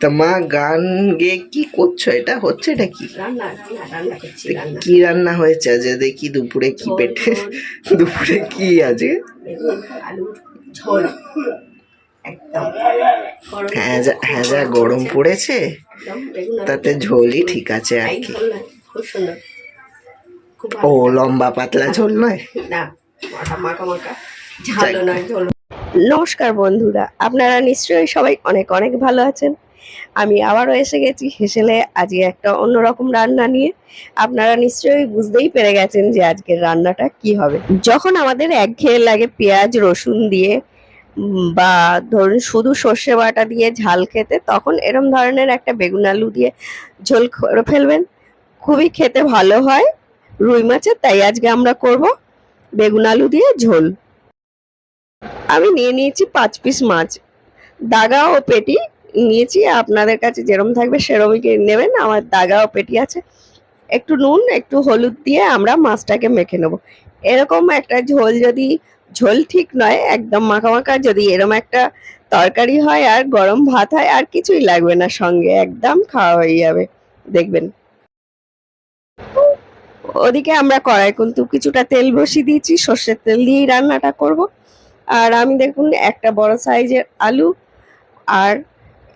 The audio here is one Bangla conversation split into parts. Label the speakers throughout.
Speaker 1: তা মা গান গেয়ে কি করছ? এটা হচ্ছে এটা কি? কি রান্না হয়েছে আজ? দেখি দুপুরে কি পেটে দুপুরে কি আছে
Speaker 2: ঝোল। একদম।
Speaker 1: হ্যাঁ যা হ্যাঁ যা গরম পড়েছে। তাতে ঝোলই ঠিক আছে আর কি। ও লম্বা পাতলা ঝোল নয়?
Speaker 2: না
Speaker 3: নমস্কার বন্ধুরা আপনারা নিশ্চয়ই সবাই অনেক অনেক ভালো আছেন। আমি আবারও এসে গেছি হেসেলে আজকে একটা অন্যরকম রান্না নিয়ে। আপনারা নিশ্চয়ই বুঝতেই পেরে গেছেন যে আজকের রান্নাটা কি হবে। যখন আমাদের একঘেয়ে লাগে পেঁয়াজ, রসুন দিয়ে বা ধরুন শুধু সর্ষে বাটা দিয়ে ঝাল খেতে, তখন এরম ধরনের একটা বেগুন আলু দিয়ে ঝোল করে ফেলবেন। খুবই খেতে ভালো হয়, রুই মাছের, তাই আজকে আমরা করব বেগুন আলু দিয়ে ঝোল। আমি নিয়ে নিয়েছি পাঁচ পিস মাছ। দাগা ও পেটি নিয়েছি, আপনাদের কাছে যেরকম থাকবে সেরমই নেবেন। আমার দাগা ও পেটি আছে। একটু নুন, একটু হলুদ দিয়ে আমরা মাছটাকে মেখে নেব। এরকম একটা ঝোল যদি, ঝোল ঠিক নয়, একদম মাখা মাখা যদি এরকম একটা তরকারি হয় আর গরম ভাত হয়, আর কিছুই লাগবে না সঙ্গে, একদম খাওয়া হয়ে যাবে। দেখবেন। ওদিকে আমরা কড়াই কিন্তু কিছুটা তেল বসিয়ে দিয়েছি, সর্ষের তেল দিয়েই রান্নাটা করব। আর আমি দেখুন একটা বড় সাইজের আলু আর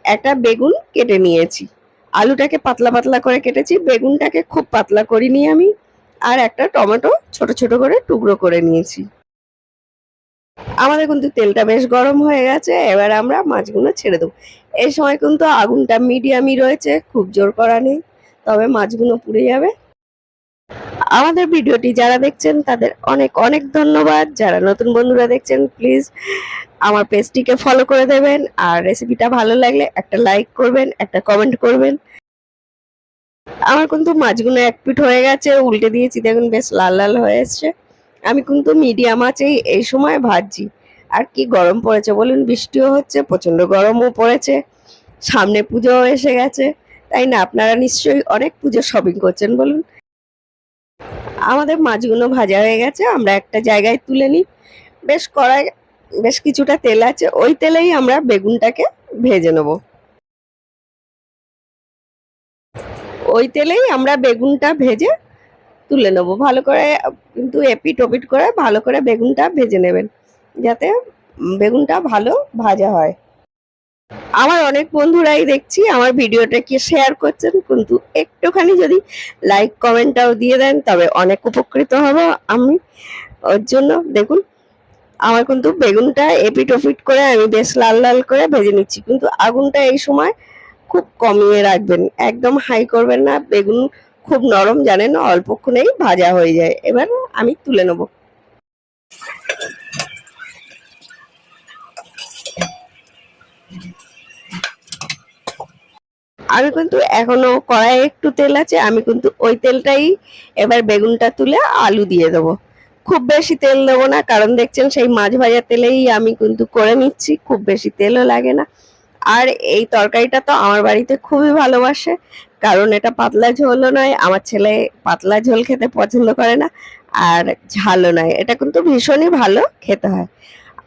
Speaker 3: একটা বেগুন কেটে নিয়েছি। আলুটাকে পাতলা পাতলা করে কেটেছি, বেগুনটাকে খুব পাতলা করিনি আমি। আর একটা টমেটো ছোট ছোট করে টুকরো করে নিয়েছি। আমাদের কিন্তু তেলটা বেশ গরম হয়ে গেছে, এবার আমরা মাছগুলো ছেড়ে দেবো। এই সময় কিন্তু আগুনটা মিডিয়ামই রয়েছে, খুব জোর করা নেই, তবে মাছগুলো পুড়ে যাবে। আমাদের ভিডিওটি যারা দেখছেন, তাদের অনেক অনেক ধন্যবাদ। যারা নতুন বন্ধুরা দেখছেন প্লিজ আমার পেজটিকে ফলো করে দেবেন। আর রেসিপিটা ভালো লাগলে একটা লাইক করবেন, একটা কমেন্ট করবেন। আমার কিন্তু মাছগুলো এক পিঠ হয়ে গেছে, উল্টে দিয়েছি। দেখুন, বেশ লাল লাল হয়ে এসছে। আমি কিন্তু মিডিয়াম আছেই এই সময় ভাজছি। আর কি গরম পড়েছে বলুন? বৃষ্টিও হচ্ছে প্রচণ্ড গরমও পড়েছে। সামনে পুজোও এসে গেছে। তাই না? আপনারা নিশ্চয়ই অনেক পুজো শপিং করছেন বলুন? আমাদের মাছগুলো ভাজা হয়ে গেছে, আমরা একটা জায়গায় তুলে নিই। বেশ কড়াই, বেশ কিছুটা তেল আছে, ওই তেলেই আমরা বেগুনটাকে ভেজে নেব। ওই তেলেই আমরা বেগুনটা ভেজে তুলে নেব। ভালো করে কিন্তু এপিট ওপিট করে ভালো করে বেগুনটা ভেজে নেবেন, যাতে বেগুনটা ভালো ভাজা হয়। আমার অনেক বন্ধুরাই দেখছি আমার ভিডিওটাকে শেয়ার করছেন। কিন্তু একটুখানি যদি লাইক কমেন্টটাও দিয়ে দেন, তবে অনেক উপকৃত হব আমি। ওর জন্য দেখুন, আমার কিন্তু বেগুনটা এপিট ওপিট করে আমি বেশ লাল লাল করে ভেজে নিচ্ছি। কিন্তু আগুনটা এই সময় খুব কমিয়ে রাখবেন, একদম হাই করবেন না। বেগুন খুব নরম জানেন, অল্পক্ষণেই ভাজা হয়ে যায়। এবার আমি তুলে নেব। আমি কিন্তু এখনও কড়াইয়ে একটু তেল আছে, আমি কিন্তু ওই তেলটাই এবার বেগুনটা তুলে আলু দিয়ে দেবো। খুব বেশি তেল দেবো না, কারণ দেখছেন সেই মাছ ভাজা তেলেই আমি কিন্তু করে নিচ্ছি, খুব বেশি তেলও লাগে না। আর এই তরকারিটা তো আমার বাড়িতে খুবই ভালোবাসে, কারণ এটা পাতলা ঝোলও নয়, আমার ছেলে পাতলা ঝোল খেতে পছন্দ করে না, আর ঝালও নয়। এটা কিন্তু ভীষণই ভালো খেতে হয়।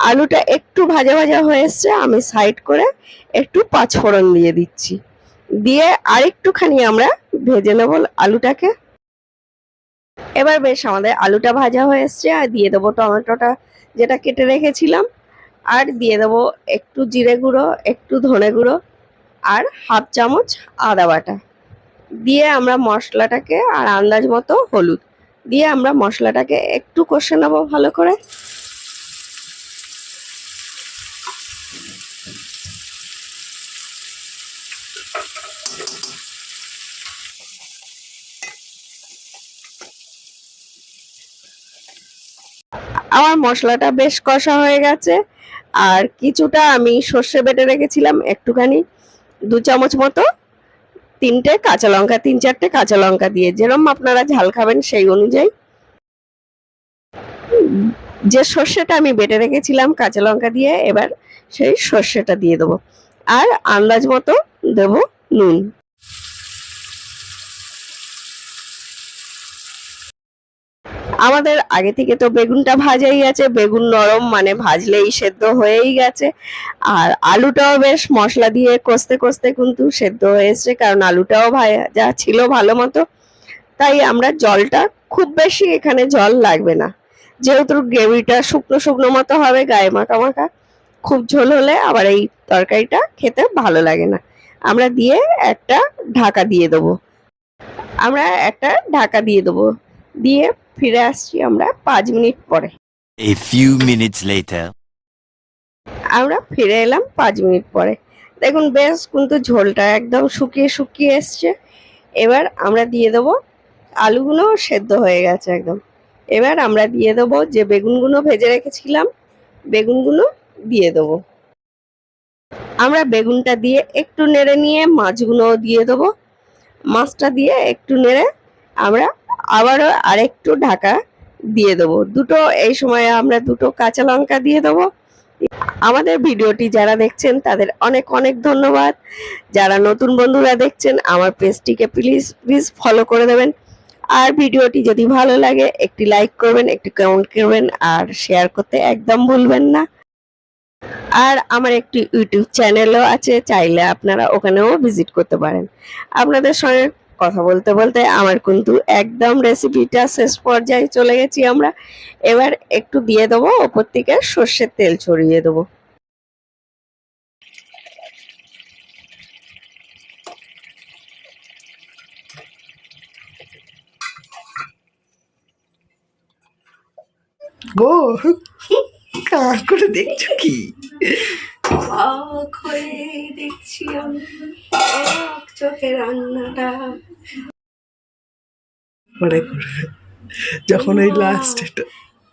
Speaker 3: আলুটা একটু ভাজা ভাজা হয়ে এসছে, আমি সাইড করে একটু পাঁচফোড়ন দিয়ে দিচ্ছি। দিয়ে আরেকটুখানি আমরা ভেজে নেব আলুটাকে। এবার বেশ আমাদের আলুটা ভাজা হয়ে এসছে, আর দিয়ে দেবো টমেটোটা যেটা কেটে রেখেছিলাম, আর দিয়ে দেবো একটু জিরে গুঁড়ো, একটু ধনে গুঁড়ো, আর হাফ চামচ আদা বাটা। দিয়ে আমরা মশলাটাকে, আর আন্দাজ মতো হলুদ, দিয়ে আমরা মশলাটাকে একটু কষে নেব ভালো করে। আমার মশলাটা বেশ কষা হয়ে গেছে। আর কিছুটা আমি সর্ষে বেটে রেখেছিলাম একটুখানি, দু চামচ মতো তিনটে কাঁচা লঙ্কা, তিন চারটে কাঁচা লঙ্কা দিয়ে। যেরকম আপনারা ঝাল খাবেন সেই অনুযায়ী। যে সর্ষেটা আমি বেটে রেখেছিলাম কাঁচা লঙ্কা দিয়ে, এবার সেই সর্ষেটা দিয়ে দেবো। আর আন্দাজ মতো দেবো নুন। আমাদের আগে থেকে তো বেগুনটা ভাজাই আছে, বেগুন নরম মানে ভাজলেই সেদ্ধ হয়েই গেছে। আর আলুটাও বেশ মশলা দিয়ে কষতে কষতে কিন্তু সেদ্ধ হয়েছে কারণ আলুটাও ভাজা ছিল ভালো মতো। তাই আমরা জলটা খুব বেশি এখানে জল লাগবে না। যেহেতু গ্রেভিটা শুকনো শুকনো মতো হবে, গায়ে মাখা মাখা, খুব ঝোল হলে আবার এই তরকারিটা খেতে ভালো লাগে না। আমরা দিয়ে একটা ঢাকা দিয়ে দেবো। আমরা একটা ঢাকা দিয়ে দেবো। দিয়ে ফিরে আসছি আমরা পাঁচ মিনিট পরে।
Speaker 4: A few minutes later.
Speaker 3: আমরা ফিরে এলাম পাঁচ মিনিট পরে। দেখুন বেশ কিন্তু ঝোলটা একদম শুকিয়ে শুকিয়ে এসছে। এবার আমরা দিয়ে দেবো আলুগুলো সেদ্ধ হয়ে গেছে একদম। এবার আমরা দিয়ে দেবো যে বেগুনগুলো ভেজে রেখেছিলাম বেগুনগুলো দিয়ে দেবো। আমরা বেগুনটা দিয়ে একটু নেড়ে নিয়ে মাছগুলো দিয়ে দেবো। মাছটা দিয়ে একটু নেড়ে আমরা আবারও আরেকটু ঢাকা দিয়ে দেবো। দুটো এই সময় আমরা দুটো কাঁচা লঙ্কা দিয়ে দেবো। আমাদের ভিডিওটি যারা দেখছেন, তাদের অনেক অনেক ধন্যবাদ। যারা নতুন বন্ধুরা দেখছেন, আমার পেজটিকে প্লিজ প্লিজ ফলো করে দেবেন। আর ভিডিওটি যদি ভালো লাগে, একটি লাইক করবেন, একটি কমেন্ট করবেন, আর শেয়ার করতে একদম ভুলবেন না। আর আমার একটি ইউটিউব চ্যানেলও আছে, চাইলে আপনারা ওখানেও ভিজিট করতে পারেন। আপনাদের সঙ্গে কথা বলতে বলতে আমার কিন্তু একদম রেসিপিটা শেষ পর্যায়ে চলে গেছি আমরা। এবার একটু দিয়ে দেবো ওপর থেকে সর্ষের তেল ছড়িয়ে দেবো।
Speaker 1: গো কাঁ করে দেখছ কি?
Speaker 2: দেখছি আমি। চোখে রান্নাটা
Speaker 1: পরে করবে যখন ওই লাস্ট এটা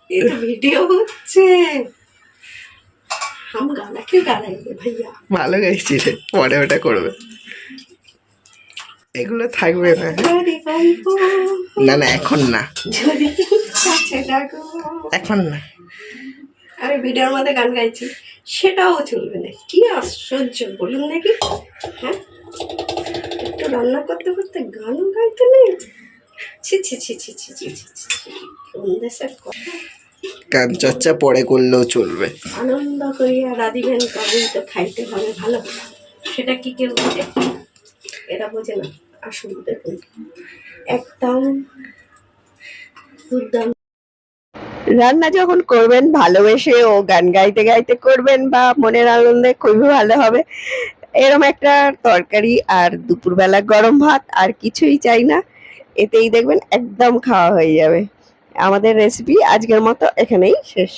Speaker 2: এ তো ভিডিও হচ্ছে हम गाना क्यों गा रहे हैं भैया
Speaker 1: ভালো গাইছিলে পরে ওটা করবে এগুলো থাকবে না হ্যাঁ?
Speaker 2: যদি পাইবো,
Speaker 1: না না এখন না
Speaker 2: যদি কাছে ডাকো।
Speaker 1: এখন না
Speaker 2: আমি ভিডিওর মধ্যে গান গাইছি সেটাও চলবে না কি আশ্চর্য বলুন দেখি হ্যাঁ একটু রান্না করতে করতে গান গাইতে নেই? ছি ছি ছি ছি ছি ছি ছি
Speaker 1: গান চর্চা পরে করলেও চলবে।
Speaker 2: আনন্দ করিয়া রাঁধিবেন কবেই তো খাইতে হবে ভালো। সেটা কি কেউ বোঝে? এরা বোঝে না। আসুন দেখুন। একদম দুর্দান্ত।
Speaker 3: রান্না যখন করবেন ভালোবেসে ও গান গাইতে গাইতে করবেন বা মনের আনন্দে খুবই ভালো হবে। এরম একটা তরকারি আর দুপুরবেলা গরম ভাত আর কিছুই চাই না। এতেই দেখবেন একদম খাওয়া হয়ে যাবে। আমাদের রেসিপি আজকের মতো এখানেই শেষ।